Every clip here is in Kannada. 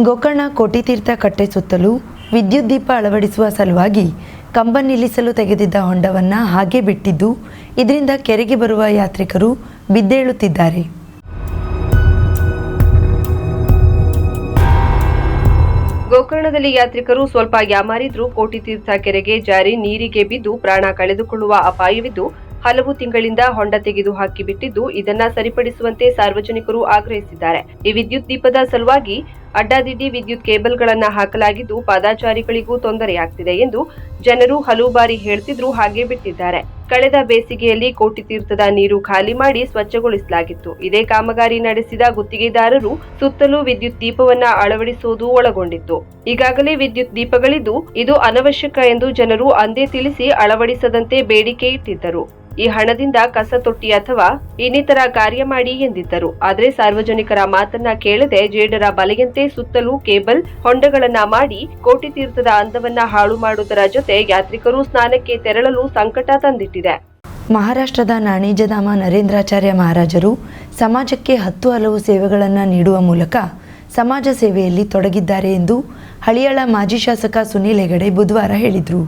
ಗೋಕರ್ಣ ಕೋಟಿತೀರ್ಥ ಕಟ್ಟೆ ಸುತ್ತಲೂ ವಿದ್ಯುತ್ ದೀಪ ಅಳವಡಿಸುವ ಸಲುವಾಗಿ ಕಂಬ ನಿಲ್ಲಿಸಲು ತೆಗೆದಿದ್ದ ಹೊಂಡವನ್ನು ಹಾಗೆ ಬಿಟ್ಟಿದ್ದು, ಇದರಿಂದ ಕೆರೆಗೆ ಬರುವ ಯಾತ್ರಿಕರು ಬಿದ್ದೇಳುತ್ತಿದ್ದಾರೆ. ಗೋಕರ್ಣದಲ್ಲಿ ಯಾತ್ರಿಕರು ಸ್ವಲ್ಪ ಯಾಮಾರಿದ್ರೂ ಕೋಟಿ ತೀರ್ಥ ಕೆರೆಗೆ ಜಾರಿ ನೀರಿಗೆ ಬಿದ್ದು ಪ್ರಾಣ ಕಳೆದುಕೊಳ್ಳುವ ಅಪಾಯವಿದ್ದು, ಹಲವು ತಿಂಗಳಿಂದ ಹೊಂಡ ತೆಗೆದು ಹಾಕಿ ಬಿಟ್ಟಿದ್ದು ಇದನ್ನ ಸರಿಪಡಿಸುವಂತೆ ಸಾರ್ವಜನಿಕರು ಆಗ್ರಹಿಸಿದ್ದಾರೆ. ಈ ವಿದ್ಯುತ್ ದೀಪದ ಸಲುವಾಗಿ ಅಡ್ಡಾದಿಡ್ಡಿ ವಿದ್ಯುತ್ ಕೇಬಲ್ಗಳನ್ನು ಹಾಕಲಾಗಿದ್ದು ಪಾದಾಚಾರಿಗಳಿಗೂ ತೊಂದರೆಯಾಗ್ತಿದೆ ಎಂದು ಜನರು ಹಲವು ಬಾರಿ ಹೇಳ್ತಿದ್ರು, ಹಾಗೆ ಬಿಟ್ಟಿದ್ದಾರೆ. ಕಳೆದ ಬೇಸಿಗೆಯಲ್ಲಿ ಕೋಟಿ ತೀರ್ಥದ ನೀರು ಖಾಲಿ ಮಾಡಿ ಸ್ವಚ್ಛಗೊಳಿಸಲಾಗಿತ್ತು. ಇದೇ ಕಾಮಗಾರಿ ನಡೆಸಿದ ಗುತ್ತಿಗೆದಾರರು ಸುತ್ತಲೂ ವಿದ್ಯುತ್ ದೀಪವನ್ನ ಅಳವಡಿಸುವುದು ಒಳಗೊಂಡಿತ್ತು. ಈಗಾಗಲೇ ವಿದ್ಯುತ್ ದೀಪಗಳಿದ್ದು ಇದು ಅನವಶ್ಯಕ ಎಂದು ಜನರು ಅಂದೇ ತಿಳಿಸಿ ಅಳವಡಿಸದಂತೆ ಬೇಡಿಕೆ ಇಟ್ಟಿದ್ದರು. ಈ ಹಣದಿಂದ ಕಸ ತೊಟ್ಟಿ ಅಥವಾ ಇನ್ನಿತರ ಕಾರ್ಯ ಮಾಡಿ ಎಂದಿದ್ದರು. ಆದರೆ ಸಾರ್ವಜನಿಕರ ಮಾತನ್ನ ಕೇಳದೆ ಜೇಡರ ಬಲೆಯಂತೆ ಸುತ್ತಲೂ ಕೇಬಲ್ ಹೊಂಡಗಳನ್ನ ಮಾಡಿ ಕೋಟಿ ತೀರ್ಥದ ಅಂದವನ್ನ ಹಾಳು ಮಾಡುವುದರ ಜೊತೆ ಯಾತ್ರಿಕರು ಸ್ನಾನಕ್ಕೆ ತೆರಳಲು ಸಂಕಟ ತಂದಿಟ್ಟಿದೆ. ಮಹಾರಾಷ್ಟ್ರದ ನಾಣಿಜಧಾಮ ನರೇಂದ್ರಾಚಾರ್ಯ ಮಹಾರಾಜರು ಸಮಾಜಕ್ಕೆ ಹತ್ತು ಹಲವು ಸೇವೆಗಳನ್ನು ನೀಡುವ ಮೂಲಕ ಸಮಾಜ ಸೇವೆಯಲ್ಲಿ ತೊಡಗಿದ್ದಾರೆ ಎಂದು ಹಳಿಯಾಳ ಮಾಜಿ ಶಾಸಕ ಸುನೀಲ್ ಹೆಗಡೆ ಬುಧವಾರ ಹೇಳಿದರು.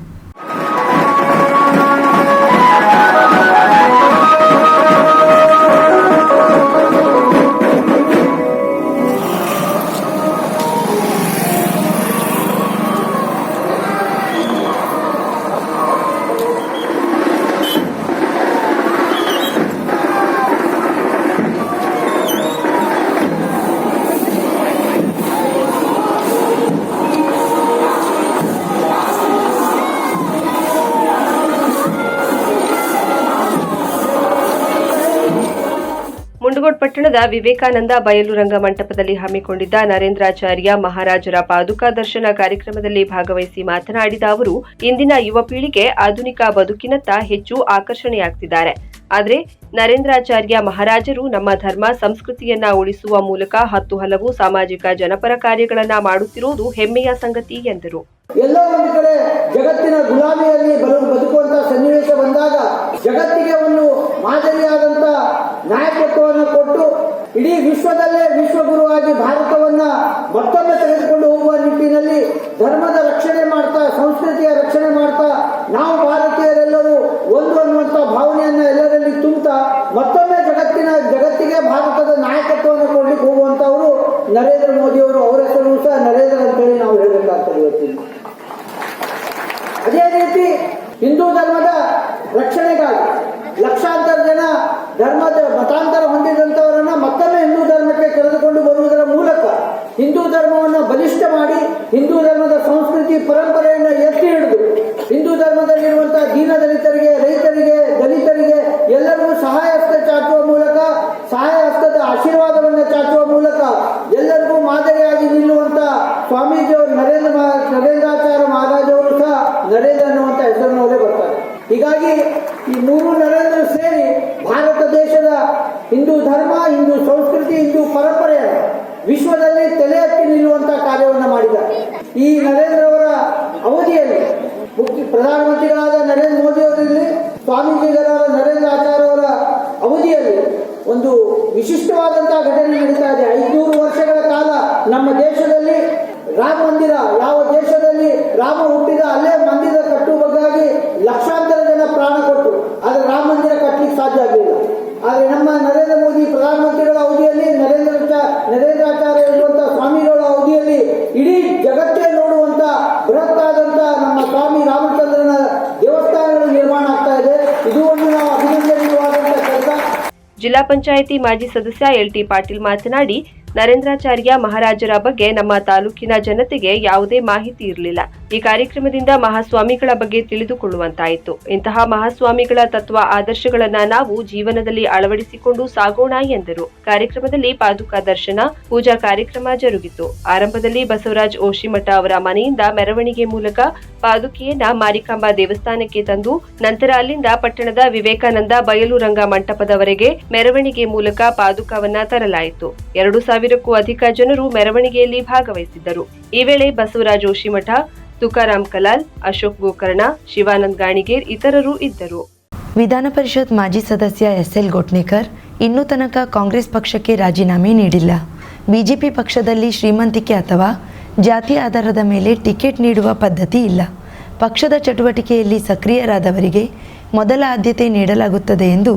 ಪಟ್ಟಣದ ವಿವೇಕಾನಂದ ಬಯಲು ರಂಗ ಮಂಟಪದಲ್ಲಿ ಹಮ್ಮಿಕೊಂಡಿದ್ದ ನರೇಂದ್ರಾಚಾರ್ಯ ಮಹಾರಾಜರ ಪಾದುಕಾ ದರ್ಶನ ಕಾರ್ಯಕ್ರಮದಲ್ಲಿ ಭಾಗವಹಿಸಿ ಮಾತನಾಡಿದ ಅವರು, ಇಂದಿನ ಯುವ ಪೀಳಿಗೆ ಆಧುನಿಕ ಬದುಕಿನತ್ತ ಹೆಚ್ಚು ಆಕರ್ಷಣೆಯಾಗ್ತಿದ್ದಾರೆ. ಆದರೆ ನರೇಂದ್ರಾಚಾರ್ಯ ಮಹಾರಾಜರು ನಮ್ಮ ಧರ್ಮ ಸಂಸ್ಕೃತಿಯನ್ನ ಉಳಿಸುವ ಮೂಲಕ ಹತ್ತು ಹಲವು ಸಾಮಾಜಿಕ ಜನಪರ ಕಾರ್ಯಗಳನ್ನ ಮಾಡುತ್ತಿರುವುದು ಹೆಮ್ಮೆಯ ಸಂಗತಿ ಎಂದರು. ಎಲ್ಲ ಒಂದು ಕಡೆ ಜಗತ್ತಿನ ಗುಲಾಮಿಯಲ್ಲಿ ಬದುಕುವಂತಹ ಬದುಕುವಂತ ಸನ್ನಿವೇಶ ಬಂದಾಗ ಜಗತ್ತಿಗೆ ಒಂದು ಮಾದರಿಯಾದಂತ ನಾಯಕತ್ವವನ್ನು ಕೊಟ್ಟು ಇಡೀ ವಿಶ್ವದಲ್ಲೇ ವಿಶ್ವಗುರುವಾಗಿ ಭಾರತವನ್ನ ಮತ್ತೊಮ್ಮೆ ತೆಗೆದುಕೊಂಡು ಹೋಗುವ ನಿಟ್ಟಿನಲ್ಲಿ ಧರ್ಮದ ರಕ್ಷಣೆ ಮಾಡ್ತಾ, ಸಂಸ್ಕೃತಿಯ ರಕ್ಷಣೆ ಮಾಡ್ತಾ ನಾವು ಭಾರತೀಯರೆಲ್ಲರೂ ಒಂದು ಅನ್ನುವಂಥ ಭಾವನೆಯನ್ನ ತುಂಬುತ್ತಾ ಮತ್ತೊಮ್ಮೆ ಜಗತ್ತಿನ, ಜಗತ್ತಿಗೆ ಭಾರತದ ನಾಯಕತ್ವವನ್ನು ಕೊಡ್ಲಿಕ್ಕೆ ಹೋಗುವಂತವರು ನರೇಂದ್ರ ಮೋದಿ ಅವರು ಹೆಸರು ಸಹ ನರೇಂದ್ರ ಅಂತೇಳಿ ನಾವು ಹೇಳಬೇಕಾಗ್ತದೆ ಇವತ್ತಿನ ಅದೇ ರೀತಿ ಹಿಂದೂ ಧರ್ಮದ ರಕ್ಷಣೆಗಾಗಿ ಲಕ್ಷಾಂತರ ಜನ ಧರ್ಮದ ಮತಾಂತರ ಹೊಂದಿದಂಥವರನ್ನ ಹಿಂದೂ ಧರ್ಮ, ಹಿಂದೂ ಸಂಸ್ಕೃತಿ, ಹಿಂದೂ ಪರಂಪರೆ ವಿಶ್ವದಲ್ಲಿ ತಲೆ ಎತ್ತಿ ನಿಲ್ಲುವಂತ ಕಾರ್ಯವನ್ನು ಮಾಡಿದ್ದಾರೆ. ಈ ನರೇಂದ್ರ ಅವರ ಅವಧಿಯಲ್ಲಿ ಮುಖ್ಯ ಪ್ರಧಾನಮಂತ್ರಿಗಳಾದ ನರೇಂದ್ರ ಮೋದಿ ಅವರಲ್ಲಿ ಸ್ವಾಮೀಜಿಗಳಾದ ನರೇಂದ್ರ ಆಚಾರ್ಯ ಅವರ ಅವಧಿಯಲ್ಲಿ ಒಂದು ವಿಶಿಷ್ಟವಾದಂತಹ ಘಟನೆ ನಡೀತಾ ಇದೆ. ಐದುನೂರು ವರ್ಷಗಳ ಕಾಲ ನಮ್ಮ ದೇಶದಲ್ಲಿ ರಾಮ ಮಂದಿರ, ಯಾವ ದೇಶದಲ್ಲಿ ರಾಮ ಹುಟ್ಟಿದ ಅಲ್ಲೇ ಮಂದಿರ ಕಟ್ಟುವ ಬಗ್ಗಾಗಿ ಲಕ್ಷಾಂತರ ಜನ ಪ್ರಾಣ ಕೊಟ್ಟು, ಆದರೆ ರಾಮ ಮಂದಿರ ಕಟ್ಟಲಿಕ್ಕೆ ಸಾಧ್ಯ ಆಗಲಿಲ್ಲ. ಜಿಲ್ಲಾ ಪಂಚಾಯಿತಿ ಮಾಜಿ ಸದಸ್ಯ ಎಲ್ಟಿ ಪಾಟೀಲ್ ಮಾತನಾಡಿ ನರೇಂದ್ರಾಚಾರ್ಯ ಮಹಾರಾಜರ ಬಗ್ಗೆ ನಮ್ಮ ತಾಲೂಕಿನ ಜನತೆಗೆ ಯಾವುದೇ ಮಾಹಿತಿ ಇರಲಿಲ್ಲ. ಈ ಕಾರ್ಯಕ್ರಮದಿಂದ ಮಹಾಸ್ವಾಮಿಗಳ ಬಗ್ಗೆ ತಿಳಿದುಕೊಳ್ಳುವಂತಾಯಿತು. ಇಂತಹ ಮಹಾಸ್ವಾಮಿಗಳ ತತ್ವ ಆದರ್ಶಗಳನ್ನ ನಾವು ಜೀವನದಲ್ಲಿ ಅಳವಡಿಸಿಕೊಂಡು ಸಾಗೋಣ ಎಂದರು. ಕಾರ್ಯಕ್ರಮದಲ್ಲಿ ಪಾದುಕಾ ದರ್ಶನ, ಪೂಜಾ ಕಾರ್ಯಕ್ರಮ ಜರುಗಿತು. ಆರಂಭದಲ್ಲಿ ಬಸವರಾಜ್ ಓಶಿಮಠ ಅವರ ಮನೆಯಿಂದ ಮೆರವಣಿಗೆ ಮೂಲಕ ಪಾದುಕೆಯನ್ನ ಮಾರಿಕಾಂಬಾ ದೇವಸ್ಥಾನಕ್ಕೆ ತಂದು, ನಂತರ ಅಲ್ಲಿಂದ ಪಟ್ಟಣದ ವಿವೇಕಾನಂದ ಬಯಲು ರಂಗ ಮಂಟಪದವರೆಗೆ ಮೆರವಣಿಗೆ ಮೂಲಕ ಪಾದುಕವನ್ನ ತರಲಾಯಿತು. ಎರಡು ಸಾವಿರಕ್ಕೂ ಅಧಿಕ ಜನರು ಮೆರವಣಿಗೆಯಲ್ಲಿ ಭಾಗವಹಿಸಿದ್ದರು. ಈ ವೇಳೆ ಬಸವರಾಜ್ ಓಶಿಮಠ ತುಕಾರಾಮ್ ಕಲಾಲ್, ಅಶೋಕ್ ಗೋಕರ್ಣ, ಶಿವಾನಂದ್ ಗಾಣಿಗೇರ್ ಇತರರು ಇದ್ದರು. ವಿಧಾನ ಪರಿಷತ್ ಮಾಜಿ ಸದಸ್ಯ ಎಸ್ ಎಲ್ ಗೋಟ್ನೇಕರ್ ಇನ್ನೂ ತನಕ ಕಾಂಗ್ರೆಸ್ ಪಕ್ಷಕ್ಕೆ ರಾಜೀನಾಮೆ ನೀಡಿಲ್ಲ. ಬಿಜೆಪಿ ಪಕ್ಷದಲ್ಲಿ ಶ್ರೀಮಂತಿಕೆ ಅಥವಾ ಜಾತಿ ಆಧಾರದ ಮೇಲೆ ಟಿಕೆಟ್ ನೀಡುವ ಪದ್ಧತಿ ಇಲ್ಲ. ಪಕ್ಷದ ಚಟುವಟಿಕೆಯಲ್ಲಿ ಸಕ್ರಿಯರಾದವರಿಗೆ ಮೊದಲ ಆದ್ಯತೆ ನೀಡಲಾಗುತ್ತದೆ ಎಂದು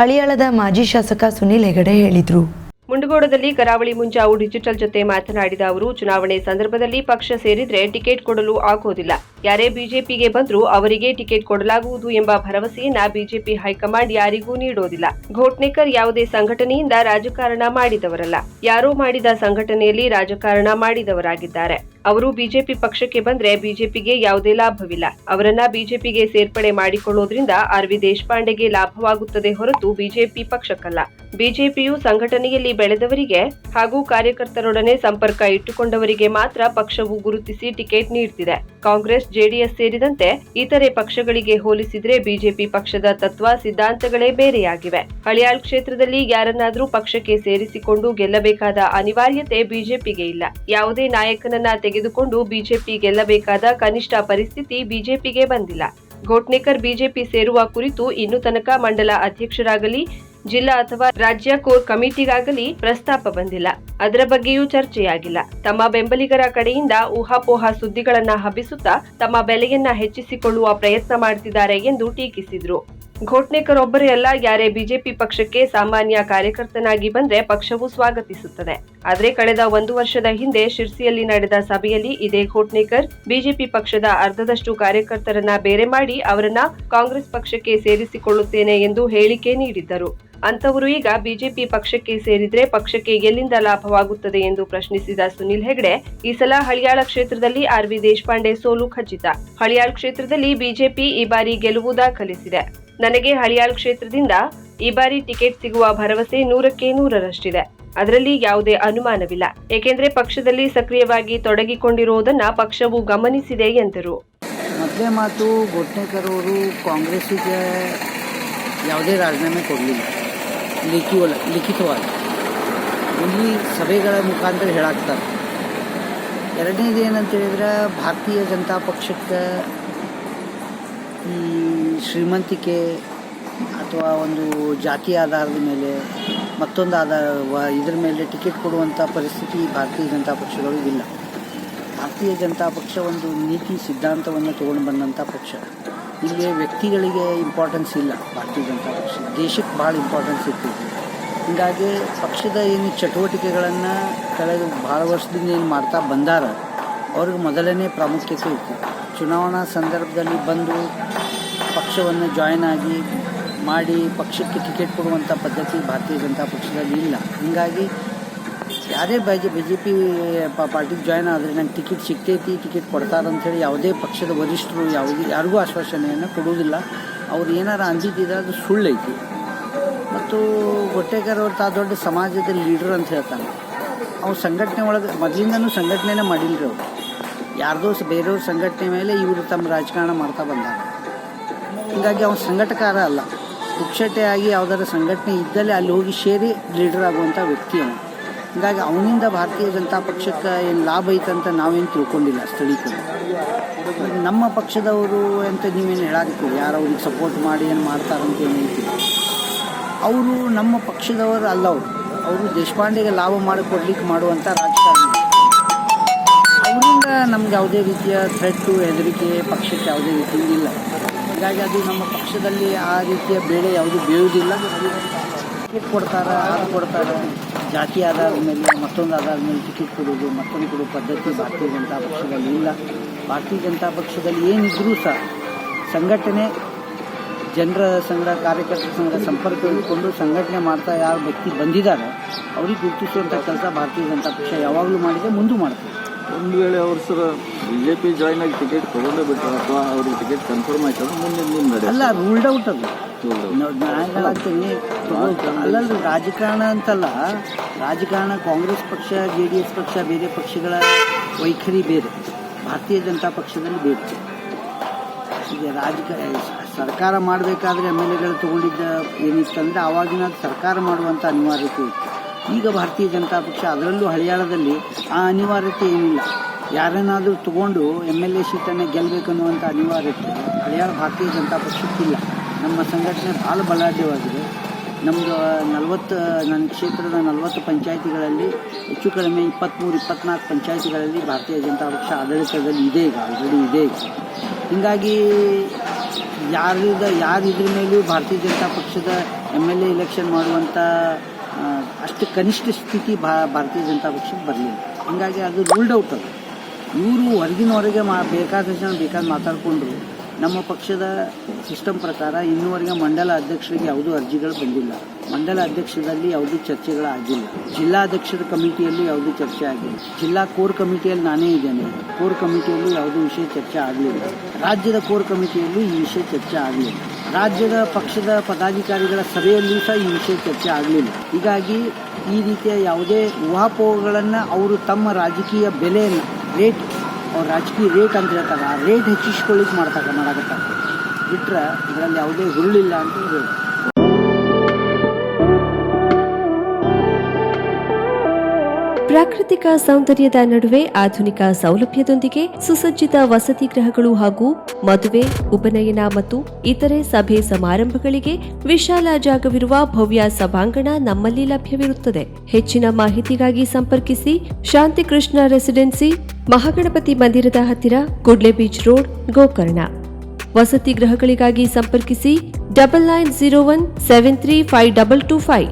ಹಳಿಯಾಳದ ಮಾಜಿ ಶಾಸಕ ಸುನೀಲ್ ಹೆಗಡೆ ಹೇಳಿದರು. ಮುಂಡಗೋಡದಲ್ಲಿ ಕರಾವಳಿ ಮುಂಜಾವು ಡಿಜಿಟಲ್ ಜೊತೆ ಮಾತನಾಡಿದ ಅವರು, ಚುನಾವಣೆ ಸಂದರ್ಭದಲ್ಲಿ ಪಕ್ಷ ಸೇರಿದ್ರೆ ಟಿಕೆಟ್ ಕೊಡಲು ಆಗೋದಿಲ್ಲ. ಯಾರೇ ಬಿಜೆಪಿಗೆ ಬಂದರೂ ಅವರಿಗೆ ಟಿಕೆಟ್ ಕೊಡಲಾಗುವುದು ಎಂಬ ಭರವಸೆಯನ್ನ ಬಿಜೆಪಿ ಹೈಕಮಾಂಡ್ ಯಾರಿಗೂ ನೀಡೋದಿಲ್ಲ. ಘೋಟ್ನೇಕರ್ ಯಾವುದೇ ಸಂಘಟನೆಯಿಂದ ರಾಜಕಾರಣ ಮಾಡಿದವರಲ್ಲ. ಯಾರೋ ಮಾಡಿದ ಸಂಘಟನೆಯಲ್ಲಿ ರಾಜಕಾರಣ ಮಾಡಿದವರಾಗಿದ್ದಾರೆ. ಅವರು ಬಿಜೆಪಿ ಪಕ್ಷಕ್ಕೆ ಬಂದ್ರೆ ಬಿಜೆಪಿಗೆ ಯಾವುದೇ ಲಾಭವಿಲ್ಲ. ಅವರನ್ನ ಬಿಜೆಪಿಗೆ ಸೇರ್ಪಡೆ ಮಾಡಿಕೊಳ್ಳೋದ್ರಿಂದ ಆರ್ ವಿ ದೇಶಪಾಂಡೆಗೆ ಲಾಭವಾಗುತ್ತದೆ ಹೊರತು ಬಿಜೆಪಿ ಪಕ್ಷಕ್ಕಲ್ಲ. ಬಿಜೆಪಿಯು ಸಂಘಟನೆಯಲ್ಲಿ ಬೆಳೆದವರಿಗೆ ಹಾಗೂ ಕಾರ್ಯಕರ್ತರೊಡನೆ ಸಂಪರ್ಕ ಇಟ್ಟುಕೊಂಡವರಿಗೆ ಮಾತ್ರ ಪಕ್ಷವು ಗುರುತಿಸಿ ಟಿಕೆಟ್ ನೀಡುತ್ತಿದೆ ಕಾಂಗ್ರೆಸ್, ಜೆಡಿಎಸ್ ಸೇರಿದಂತೆ ಇತರೆ ಪಕ್ಷಗಳಿಗೆ ಹೋಲಿಸಿದ್ರೆ ಬಿಜೆಪಿ ಪಕ್ಷದ ತತ್ವ, ಸಿದ್ಧಾಂತಗಳೇ ಬೇರೆಯಾಗಿವೆ. ಹಳಿಯಾಳ್ ಕ್ಷೇತ್ರದಲ್ಲಿ ಯಾರನ್ನಾದ್ರೂ ಪಕ್ಷಕ್ಕೆ ಸೇರಿಸಿಕೊಂಡು ಗೆಲ್ಲಬೇಕಾದ ಅನಿವಾರ್ಯತೆ ಬಿಜೆಪಿಗೆ ಇಲ್ಲ. ಯಾವುದೇ ನಾಯಕನನ್ನ ತೆಗೆದುಕೊಂಡು ಬಿಜೆಪಿ ಗೆಲ್ಲಬೇಕಾದ ಕನಿಷ್ಠ ಪರಿಸ್ಥಿತಿ ಬಿಜೆಪಿಗೆ ಬಂದಿಲ್ಲ. ಘೋಟ್ನೇಕರ್ ಬಿಜೆಪಿ ಸೇರುವ ಕುರಿತು ಇನ್ನು ತನಕ ಮಂಡಲ ಅಧ್ಯಕ್ಷರಾಗಲಿ, ಜಿಲ್ಲಾ ಅಥವಾ ರಾಜ್ಯ ಕೋರ್ ಕಮಿಟಿಗಾಗಲಿ ಪ್ರಸ್ತಾಪ ಬಂದಿಲ್ಲ. ಅದರ ಬಗ್ಗೆಯೂ ಚರ್ಚೆಯಾಗಿಲ್ಲ. ತಮ್ಮ ಬೆಂಬಲಿಗರ ಕಡೆಯಿಂದ ಊಹಾಪೋಹ ಸುದ್ದಿಗಳನ್ನ ಹಬ್ಬಿಸುತ್ತಾ ತಮ್ಮ ಬೆಲೆಯನ್ನ ಹೆಚ್ಚಿಸಿಕೊಳ್ಳುವ ಪ್ರಯತ್ನ ಮಾಡ್ತಿದ್ದಾರೆ ಎಂದು ಟೀಕಿಸಿದ್ರು. ಘೋಟ್ನೇಕರ್ ಒಬ್ಬರೇ ಅಲ್ಲ, ಯಾರೇ ಬಿಜೆಪಿ ಪಕ್ಷಕ್ಕೆ ಸಾಮಾನ್ಯ ಕಾರ್ಯಕರ್ತನಾಗಿ ಬಂದ್ರೆ ಪಕ್ಷವು ಸ್ವಾಗತಿಸುತ್ತದೆ. ಆದರೆ ಕಳೆದ ಒಂದು ವರ್ಷದ ಹಿಂದೆ ಶಿರ್ಸಿಯಲ್ಲಿ ನಡೆದ ಸಭೆಯಲ್ಲಿ ಇದೇ ಘೋಟ್ನೇಕರ್ ಬಿಜೆಪಿ ಪಕ್ಷದ ಅರ್ಧದಷ್ಟು ಕಾರ್ಯಕರ್ತರನ್ನ ಬೇರೆ ಮಾಡಿ ಅವರನ್ನ ಕಾಂಗ್ರೆಸ್ ಪಕ್ಷಕ್ಕೆ ಸೇರಿಸಿಕೊಳ್ಳುತ್ತೇನೆ ಎಂದು ಹೇಳಿಕೆ ನೀಡಿದ್ದರು. ಅಂತವರು ಈಗ ಬಿಜೆಪಿ ಪಕ್ಷಕ್ಕೆ ಸೇರಿದ್ರೆ ಪಕ್ಷಕ್ಕೆ ಎಲ್ಲಿಂದ ಲಾಭವಾಗುತ್ತದೆ ಎಂದು ಪ್ರಶ್ನಿಸಿದ ಸುನಿಲ್ ಹೆಗಡೆ, ಈ ಸಲ ಹಳಿಯಾಳ ಕ್ಷೇತ್ರದಲ್ಲಿ ಆರ್ ವಿ ದೇಶಪಾಂಡೆ ಸೋಲು ಖಚಿತ. ಹಳಿಯಾಳ್ ಕ್ಷೇತ್ರದಲ್ಲಿ ಬಿಜೆಪಿ ಈ ಬಾರಿ ಗೆಲುವು ದಾಖಲಿಸಿದೆ. ನನಗೆ ಹಳಿಯಾಳ್ ಕ್ಷೇತ್ರದಿಂದ ಈ ಬಾರಿ ಟಿಕೆಟ್ ಸಿಗುವ ಭರವಸೆ ನೂರಕ್ಕೆ ನೂರರಷ್ಟಿದೆ. ಅದರಲ್ಲಿ ಯಾವುದೇ ಅನುಮಾನವಿಲ್ಲ. ಏಕೆಂದರೆ ಪಕ್ಷದಲ್ಲಿ ಸಕ್ರಿಯವಾಗಿ ತೊಡಗಿಕೊಂಡಿರುವುದನ್ನ ಪಕ್ಷವು ಗಮನಿಸಿದೆ ಎಂದರು. ಮೊದಲೇ ಮಾತು ಗೊಟ್ನೇಕರ್ ಅವರು ಕಾಂಗ್ರೆಸ್ಸಿಗೆ ಯಾವುದೇ ರಾಜೀನಾಮೆ ಕೊಡಲಿಲ್ಲ. ಲಿಖಿವಲ್ಲ ಲಿಖಿತವಾಗಿ. ಇಲ್ಲಿ ಸಭೆಗಳ ಮುಖಾಂತರ ಹೇಳಾಕ್ತಾರೆ ಎರಡನೇದು ಏನಂತ ಹೇಳಿದ್ರೆ, ಭಾರತೀಯ ಜನತಾ ಪಕ್ಷಕ್ಕೆ ಈ ಶ್ರೀಮಂತಿಕೆ ಅಥವಾ ಒಂದು ಜಾತಿ ಆಧಾರದ ಮೇಲೆ ಮತ್ತೊಂದು ಆಧಾರ ಇದ್ರ ಮೇಲೆ ಟಿಕೆಟ್ ಕೊಡುವಂಥ ಪರಿಸ್ಥಿತಿ ಭಾರತೀಯ ಜನತಾ ಪಕ್ಷಗಳು ಇಲ್ಲ ಭಾರತೀಯ ಜನತಾ ಪಕ್ಷ ಒಂದು ನೀತಿ ಸಿದ್ಧಾಂತವನ್ನು ತೊಗೊಂಡು ಬಂದಂಥ ಪಕ್ಷ. ಇಲ್ಲಿ ವ್ಯಕ್ತಿಗಳಿಗೆ ಇಂಪಾರ್ಟೆನ್ಸ್ ಇಲ್ಲ ಭಾರತೀಯ ಜನತಾ ಪಕ್ಷ ದೇಶಕ್ಕೆ ಭಾಳ ಇಂಪಾರ್ಟೆನ್ಸ್ ಇತ್ತು. ಹೀಗಾಗಿ ಪಕ್ಷದ ಏನು ಚಟುವಟಿಕೆಗಳನ್ನು ಕಳೆದ ಭಾಳ ವರ್ಷದಿಂದ ಏನು ಮಾಡ್ತಾ ಬಂದಾರ, ಅವ್ರಿಗೆ ಮೊದಲನೇ ಪ್ರಾಮುಖ್ಯತೆ ಇತ್ತು. ಚುನಾವಣಾ ಸಂದರ್ಭದಲ್ಲಿ ಬಂದು ಪಕ್ಷವನ್ನು ಜಾಯ್ನ್ ಆಗಿ ಮಾಡಿ ಪಕ್ಷಕ್ಕೆ ಟಿಕೆಟ್ ಕೊಡುವಂಥ ಪದ್ಧತಿ ಭಾರತೀಯ ಜನತಾ ಪಕ್ಷದಲ್ಲಿ ಇಲ್ಲ. ಹೀಗಾಗಿ ಯಾರೇ ಬಿ ಬಿ ಜೆ ಪಿ ಪಾರ್ಟಿಗೆ ಜಾಯ್ನ್ ಆದರೆ ನಂಗೆ ಟಿಕೆಟ್ ಸಿಗ್ತೈತಿ ಟಿಕೆಟ್ ಕೊಡ್ತಾರೆ ಅಂಥೇಳಿ ಯಾವುದೇ ಪಕ್ಷದ ವರಿಷ್ಠರು ಯಾವುದೇ ಯಾರಿಗೂ ಆಶ್ವಾಸನೆಯನ್ನು ಕೊಡುವುದಿಲ್ಲ. ಅವ್ರು ಏನಾರ ಅಂದಿದ್ದಿದ್ರೆ ಅದು ಸುಳ್ಳೈತಿ. ಮತ್ತು ಗೊಟ್ಟೇಕರ್ ಅವ್ರು ತಾ ದೊಡ್ಡ ಸಮಾಜದ ಲೀಡರ್ ಅಂತ ಹೇಳ್ತಾನೆ ಅವ್ರು ಸಂಘಟನೆ ಒಳಗೆ ಮೊದಲಿಂದನೂ ಸಂಘಟನೆನೇ ಮಾಡಿಲ್ಲ ಅವರು. ಯಾರ್ದೋ ಬೇರೆಯವ್ರ ಸಂಘಟನೆ ಮೇಲೆ ಇವರು ತಮ್ಮ ರಾಜಕಾರಣ ಮಾಡ್ತಾ ಬಂದಾರೆ. ಹೀಗಾಗಿ ಅವ್ನು ಸಂಘಟಕಾರ ಅಲ್ಲ. ಪುಕ್ಷಟೆಯಾಗಿ ಯಾವುದಾದ್ರು ಸಂಘಟನೆ ಇದ್ದಲ್ಲಿ ಅಲ್ಲಿ ಹೋಗಿ ಸೇರಿ ಲೀಡರ್ ಆಗುವಂಥ ವ್ಯಕ್ತಿ ಅವನು. ಹೀಗಾಗಿ ಅವನಿಂದ ಭಾರತೀಯ ಜನತಾ ಪಕ್ಷಕ್ಕೆ ಏನು ಲಾಭ ಐತಂತ ನಾವೇನು ತಿಳ್ಕೊಂಡಿಲ್ಲ ಸ್ಥಳೀಕರು ನಮ್ಮ ಪಕ್ಷದವರು ಅಂತ ನೀವೇನು ಹೇಳಾಕತ್ತೀರಿ ಯಾರು ಅವ್ರಿಗೆ ಸಪೋರ್ಟ್ ಮಾಡಿ ಏನು ಮಾಡ್ತಾರಂತ ಏನು ಹೇಳ್ತೀವಿ ಅವರು ನಮ್ಮ ಪಕ್ಷದವರು ಅಲ್ಲ ಅವರು. ಅವರು ದೇಶಪಾಂಡೆಗೆ ಲಾಭ ಮಾಡಿಕೊಡ್ಲಿಕ್ಕೆ ಮಾಡುವಂಥ ರಾಜಕಾರಣ. ಅವರಿಂದ ನಮ್ಗೆ ಯಾವುದೇ ರೀತಿಯ ಥ್ರೆಟ್ಟು ಹೆದರಿಕೆ ಪಕ್ಷಕ್ಕೆ ಯಾವುದೇ ರೀತಿ ಇಲ್ಲ. ಹೀಗಾಗಿ ಅದು ನಮ್ಮ ಪಕ್ಷದಲ್ಲಿ ಆ ರೀತಿಯ ಬೇಳೆ ಯಾವುದು ಬೇಯುವುದಿಲ್ಲ. ಕೊಡ್ತಾರೆ ಆರು ಕೊಡ್ತಾರೆ ಜಾತಿ ಆಧಾರದ ಮೇಲೆ ಮತ್ತೊಂದು ಆಧಾರದ ಮೇಲೆ ಟಿಕೆಟ್ ಕೊಡೋದು ಮತ್ತೊಂದು ಕೊಡೋ ಪದ್ಧತಿ ಭಾರತೀಯ ಜನತಾ ಪಕ್ಷದಲ್ಲಿ ಇಲ್ಲ. ಭಾರತೀಯ ಜನತಾ ಪಕ್ಷದಲ್ಲಿ ಏನಿದ್ರೂ ಸಹ ಸಂಘಟನೆ ಜನರ ಸಂಘ ಕಾರ್ಯಕರ್ತರ ಸಂಘ ಸಂಪರ್ಕ ಇಟ್ಕೊಂಡು ಸಂಘಟನೆ ಮಾಡ್ತಾ ಯಾರು ವ್ಯಕ್ತಿ ಬಂದಿದ್ದಾರೆ ಅವ್ರಿಗೆ ಗುರುತಿಸುವಂಥ ಕೆಲಸ ಭಾರತೀಯ ಜನತಾ ಪಕ್ಷ ಯಾವಾಗಲೂ ಮಾಡಿದೆ ಮುಂದೆ ಮಾಡ್ತದೆ. ಒಂದು ವೇಳೆ ಅವರು ಸರ್ ಬಿಜೆಪಿ ಜಾಯ್ನ್ ಆಗಿ ಟಿಕೆಟ್ ತಗೊಂಡೇ ಬಿಟ್ಟರು ಅಥವಾ ಅವ್ರಿಗೆ ಟಿಕೆಟ್ ಕನ್ಫರ್ಮ್ ಆಯ್ತು ಮುಂದೆ ಮುಂದೆ ಅಲ್ಲ ರೂಲ್ಡ್ ಔಟ್ ಅದು. ಹೇಳತ್ತೀನಿ ಅಲ್ಲಲ್ಲ ರಾಜಕಾರಣ ಅಂತಲ್ಲ ರಾಜಕಾರಣ ಕಾಂಗ್ರೆಸ್ ಪಕ್ಷ ಜೆ ಡಿ ಎಸ್ ಪಕ್ಷ ಬೇರೆ ಪಕ್ಷಗಳ ವೈಖರಿ ಬೇರೆ. ಭಾರತೀಯ ಜನತಾ ಪಕ್ಷದಲ್ಲಿ ಬೇರೆ. ಈಗ ರಾಜಕಾರಣ ಸರ್ಕಾರ ಮಾಡಬೇಕಾದ್ರೆ ಎಂ ಎಲ್ ಎಗಳು ತಗೊಂಡಿದ್ದ ಏನಿತ್ತಂದ್ರೆ ಆವಾಗಿನ ಸರ್ಕಾರ ಮಾಡುವಂಥ ಅನಿವಾರ್ಯತೆ ಇತ್ತು. ಈಗ ಭಾರತೀಯ ಜನತಾ ಪಕ್ಷ ಅದರಲ್ಲೂ ಹಳಿಯಾಳದಲ್ಲಿ ಆ ಅನಿವಾರ್ಯತೆ ಏನಿಲ್ಲ. ಯಾರನ್ನಾದರೂ ತಗೊಂಡು ಎಂ ಎಲ್ ಎ ಸೀಟನ್ನು ಗೆಲ್ಲಬೇಕನ್ನುವಂಥ ಅನಿವಾರ್ಯತೆ ಹಳಿಯಾಳ ಭಾರತೀಯ ಜನತಾ ಪಕ್ಷಕ್ಕಿಲ್ಲ. ನಮ್ಮ ಸಂಘಟನೆ ಭಾಳ ಬಲಾಢ್ಯವಾಗಿದೆ. ನಮ್ಮದು ನಲವತ್ತು, ನನ್ನ ಕ್ಷೇತ್ರದ ನಲವತ್ತು ಪಂಚಾಯಿತಿಗಳಲ್ಲಿ ಹೆಚ್ಚು ಕಡಿಮೆ ಇಪ್ಪತ್ತ್ಮೂರು ಇಪ್ಪತ್ನಾಲ್ಕು ಪಂಚಾಯಿತಿಗಳಲ್ಲಿ ಭಾರತೀಯ ಜನತಾ ಪಕ್ಷ ಆಡಳಿತದಲ್ಲಿ ಇದೆ ಈಗ ಆಲ್ರೆಡಿ ಇದೆ ಈಗ. ಹೀಗಾಗಿ ಯಾರಿದ ಯಾರು ಇದ್ರ ಮೇಲೂ ಭಾರತೀಯ ಜನತಾ ಪಕ್ಷದ ಎಂ ಎಲ್ ಎ ಇಲೆಕ್ಷನ್ ಮಾಡುವಂಥ ಅಷ್ಟು ಕನಿಷ್ಠ ಸ್ಥಿತಿ ಭಾ, ಭಾರತೀಯ ಜನತಾ ಪಕ್ಷಕ್ಕೆ ಬರಲಿಲ್ಲ. ಹೀಗಾಗಿ ಅದು ರೂಲ್ಡ್ ಔಟ್ ಅದು. ಇವರು ಹೊರಗಿನವರೆಗೆ ಮಾ, ಬೇಕಾದಷ್ಟು ಜನ ಬೇಕಾದ ಮಾತಾಡಿಕೊಂಡ್ರು. ನಮ್ಮ ಪಕ್ಷದ ಸಿಸ್ಟಮ್ ಪ್ರಕಾರ ಇನ್ನುವರೆಗೆ ಮಂಡಲ ಅಧ್ಯಕ್ಷರಿಗೆ ಯಾವುದೂ ಅರ್ಜಿಗಳು ಬಂದಿಲ್ಲ. ಮಂಡಲ ಅಧ್ಯಕ್ಷದಲ್ಲಿ ಯಾವುದೂ ಚರ್ಚೆಗಳಾಗಿಲ್ಲ ಜಿಲ್ಲಾಧ್ಯಕ್ಷರ ಕಮಿಟಿಯಲ್ಲಿ ಯಾವುದೂ ಚರ್ಚೆ ಆಗಿಲ್ಲ. ಜಿಲ್ಲಾ ಕೋರ್ ಕಮಿಟಿಯಲ್ಲಿ ನಾನೇ ಇದ್ದೇನೆ. ಕೋರ್ ಕಮಿಟಿಯಲ್ಲಿ ಯಾವುದೂ ವಿಷಯ ಚರ್ಚೆ ಆಗಲಿಲ್ಲ. ರಾಜ್ಯದ ಕೋರ್ ಕಮಿಟಿಯಲ್ಲಿ ಈ ವಿಷಯ ಚರ್ಚೆ ಆಗಲಿಲ್ಲ. ರಾಜ್ಯದ ಪಕ್ಷದ ಪದಾಧಿಕಾರಿಗಳ ಸಭೆಯಲ್ಲೂ ಸಹ ಈ ವಿಷಯ ಚರ್ಚೆ ಆಗಲಿಲ್ಲ. ಹೀಗಾಗಿ ಈ ರೀತಿಯ ಯಾವುದೇ ಊಹಾಪೋಹಗಳನ್ನು ಅವರು ತಮ್ಮ ರಾಜಕೀಯ ಬೆಲೆಯನ್ನು, ರೇಟ್ ಅವ್ರ ರಾಜಕೀಯ ರೇಟ್ ಅಂತ ಹೇಳ್ತಾರೆ ಆ ರೇಟ್ ಹೆಚ್ಚಿಸ್ಕೊಳ್ಳಿಕ್ಕೆ ಮಾಡ್ತಾರೆ ಮಾಡಕತ್ತಾರೆ ಬಿಟ್ರೆ ಇದರಲ್ಲಿ ಯಾವುದೇ ಹುರುಳಿಲ್ಲ ಅಂತ ಹೇಳಿ ಪ್ರಾಕೃತಿಕ ಸೌಂದರ್ಯದ ನಡುವೆ ಆಧುನಿಕ ಸೌಲಭ್ಯದೊಂದಿಗೆ ಸುಸಜ್ಜಿತ ವಸತಿ ಗೃಹಗಳು ಹಾಗೂ ಮದುವೆ, ಉಪನಯನ ಮತ್ತು ಇತರೆ ಸಭೆ ಸಮಾರಂಭಗಳಿಗೆ ವಿಶಾಲ ಜಾಗವಿರುವ ಭವ್ಯ ಸಭಾಂಗಣ ನಮ್ಮಲ್ಲಿ ಲಭ್ಯವಿರುತ್ತದೆ. ಹೆಚ್ಚಿನ ಮಾಹಿತಿಗಾಗಿ ಸಂಪರ್ಕಿಸಿ ಶಾಂತಿಕೃಷ್ಣ ರೆಸಿಡೆನ್ಸಿ ಮಹಾಗಣಪತಿ ಮಂದಿರದ ಹತ್ತಿರ ಕುಡ್ಲೆ ಬೀಚ್ ರೋಡ್, ಗೋಕರ್ಣ. ವಸತಿ ಗೃಹಗಳಿಗಾಗಿ ಸಂಪರ್ಕಿಸಿ double nine zero one seven three five double two five.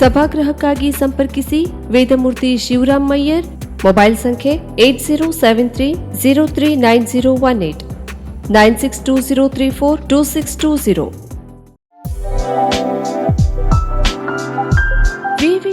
ಸಭಾಗೃಹಕ್ಕಾಗಿ ಸಂಪರ್ಕಿಸಿ ವೇದಮೂರ್ತಿ ಶಿವರಾಮ್ ಮಯ್ಯರ್ ಮೊಬೈಲ್ ಸಂಖ್ಯೆ eight zero seven three zero three nine zero one eight. Nine six two zero three four two six two zero.